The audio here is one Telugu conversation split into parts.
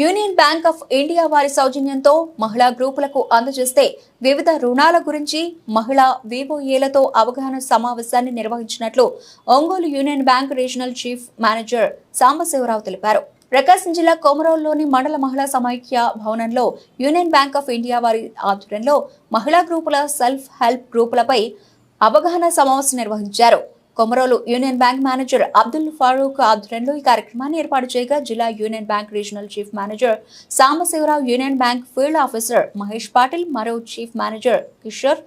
యూనియన్ బ్యాంక్ ఆఫ్ ఇండియా వారి సౌజన్యంతో మహిళా గ్రూపులకు అందజేస్తే వివిధ రుణాల గురించి మహిళా వివోఏలతో అవగాహన సమావేశాన్ని నిర్వహించినట్లు Ongole union bank regional chief manager Sambasivarao తెలిపారు. ప్రకాశం జిల్లా కొమరోల్లోని మండల మహిళా సమైక్య భవనంలో యూనియన్ బ్యాంక్ ఆఫ్ ఇండియా వారి ఆధ్వర్యంలో మహిళా గ్రూపుల సెల్ఫ్ హెల్ప్ గ్రూపులపై అవగాహన సమావేశం నిర్వహించారు. Komarolu union bank manager Abdul Farooq ఆధ్వర్యంలో ఈ కార్యక్రమాన్ని ఏర్పాటు చేయగా జిల్లా union bank regional chief manager Sambasivarao union bank field officer Mahesh Patil మరో చీఫ్ మేనేజర్ కిషోర్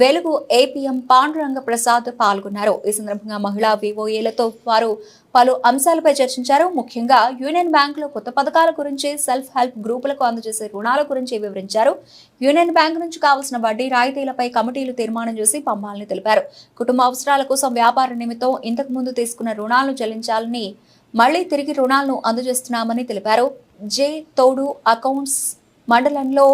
వెలుగు ఏపీఎం పాండురంగ ప్రసాద్ పాల్గొన్నారు. ఈ సందర్భంగా మహిళా వివోఏలతో వారు పలు అంశాలపై చర్చించారు. ముఖ్యంగా యూనియన్ బ్యాంకులో కొత్త పథకాల గురించి సెల్ఫ్ హెల్ప్ గ్రూపులకు అందజేసే రుణాల గురించి వివరించారు. యూనియన్ బ్యాంక్ నుంచి కావాల్సిన వడ్డీ రాయితీలపై కమిటీలు తీర్మానం చేసి పంపాలని తెలిపారు. కుటుంబ అవసరాల కోసం వ్యాపార నిమిత్తం ఇంతకు ముందు తీసుకున్న రుణాలను చెల్లించాలని మళ్ళీ తిరిగి రుణాలను అందజేస్తున్నామని తెలిపారు. జే తోడు అకౌంట్స్ మండలంలో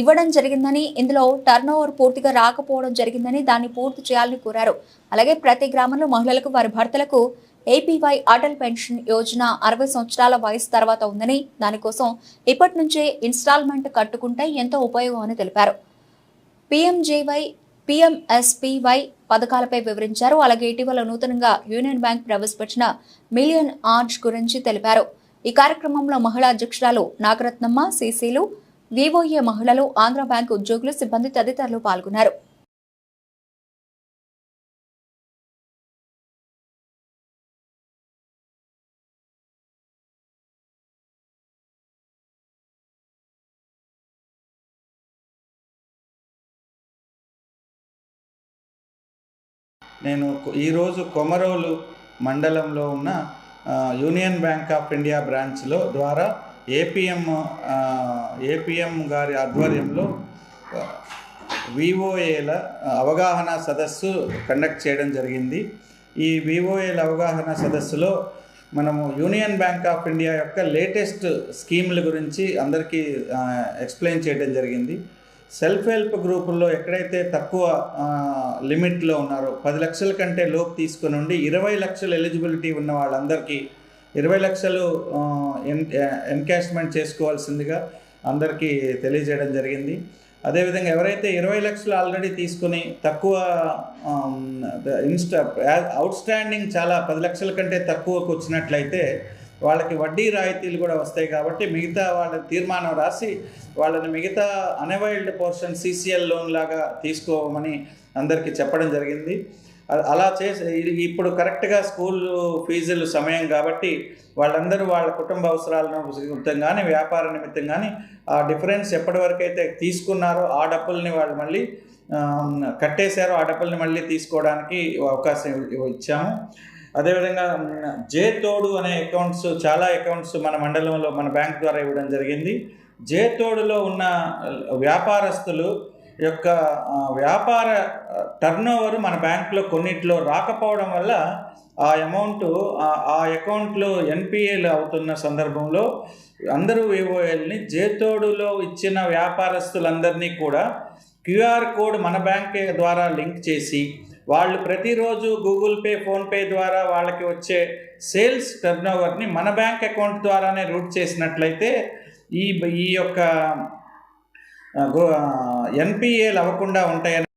ఇవ్వడం జరిగిందని ఇందులో టర్న్ ఓవర్ పూర్తిగా రాకపోవడం జరిగిందని దాన్ని పూర్తి చేయాలని కోరారు. అలాగే ప్రతి గ్రామంలో మహిళలకు వారి భర్తలకు ఏపీవై అటల్ పెన్షన్ యోజన అరవై సంవత్సరాల వయసు తర్వాత ఉందని దానికోసం ఇప్పటి నుంచే ఇన్స్టాల్మెంట్ కట్టుకుంటే ఎంతో ఉపయోగం అని తెలిపారు. పీఎంజేవై పీఎంఎస్పీవై పథకాలపై వివరించారు. అలాగే ఇటీవల నూతనంగా యూనియన్ బ్యాంక్ ప్రవేశపెట్టిన మిలియన్ ఆర్జ్ గురించి తెలిపారు. ఈ కార్యక్రమంలో మహిళా అధ్యక్షురాలు నాగరత్నమ్మ సీసీలు వివోఏ మహిళలు ఆంధ్ర బ్యాంక్ ఉద్యోగులు సిబ్బంది తదితరులు పాల్గొన్నారు. నేను ఈరోజు కొమరోలు మండలంలో ఉన్న యూనియన్ బ్యాంక్ ఆఫ్ ఇండియా బ్రాంచ్లో ద్వారా ఏపీఎం ఏపీఎం గారి ఆధ్వర్యంలో వివోఏల అవగాహన సదస్సు కండక్ట్ చేయడం జరిగింది. ఈ వివోఏల అవగాహన సదస్సులో మనము యూనియన్ బ్యాంక్ ఆఫ్ ఇండియా యొక్క లేటెస్ట్ స్కీముల గురించి అందరికీ ఎక్స్ప్లెయిన్ చేయడం జరిగింది. సెల్ఫ్ హెల్ప్ గ్రూపుల్లో ఎక్కడైతే తక్కువ లిమిట్లో ఉన్నారో పది లక్షల కంటే లోపు తీసుకుని ఉండి ఇరవై లక్షల ఎలిజిబిలిటీ ఉన్న వాళ్ళందరికీ ఇరవై లక్షలు ఎన్ ఎన్కాష్మెంట్ చేసుకోవాల్సిందిగా అందరికీ తెలియజేయడం జరిగింది. అదేవిధంగా ఎవరైతే ఇరవై లక్షలు ఆల్రెడీ తీసుకుని తక్కువ ఇన్స్టా అవుట్ స్టాండింగ్ చాలా పది లక్షల కంటే తక్కువకు వచ్చినట్లయితే వాళ్ళకి వడ్డీ రాయితీలు కూడా వస్తాయి కాబట్టి మిగతా వాళ్ళ తీర్మానం రాసి వాళ్ళని మిగతా అనవైల్డ్ పోర్షన్ సీసీఎల్ లోన్ లాగా తీసుకోమని అందరికీ చెప్పడం జరిగింది. అలా చేసి ఇది ఇప్పుడు కరెక్ట్గా స్కూల్ ఫీజులు సమయం కాబట్టి వాళ్ళందరూ వాళ్ళ కుటుంబ అవసరాలను నిమిత్తం కానీ వ్యాపార నిమిత్తం కానీ ఆ డిఫరెన్స్ ఎప్పటివరకైతే అయితే తీసుకున్నారో ఆ డబ్బుల్ని వాళ్ళు మళ్ళీ కట్టేశారో ఆ డబ్బుల్ని మళ్ళీ తీసుకోవడానికి అవకాశం ఇచ్చాము. అదేవిధంగా జే తోడు అనే అకౌంట్స్ చాలా అకౌంట్స్ మన మండలంలో మన బ్యాంక్ ద్వారా ఇవ్వడం జరిగింది. జే తోడులో ఉన్న వ్యాపారస్తులు యొక్క వ్యాపార టర్న్ ఓవర్ మన బ్యాంకులో కొన్నిట్లో రాకపోవడం వల్ల ఆ అమౌంట్ ఆ అకౌంట్లో ఎన్పిఏలు అవుతున్న సందర్భంలో అందరూ వివోఎల్ని జేతోడులో ఇచ్చిన వ్యాపారస్తులందరినీ కూడా క్యూఆర్ కోడ్ మన బ్యాంక్ ద్వారా లింక్ చేసి వాళ్ళు ప్రతిరోజు గూగుల్ పే ఫోన్పే ద్వారా వాళ్ళకి వచ్చే సేల్స్ టర్న్ ఓవర్ని మన బ్యాంక్ అకౌంట్ ద్వారానే రూట్ చేసినట్లయితే ఈ ఈ యొక్క ఎన్పిఏలు అవ్వకుండా ఉంటాయని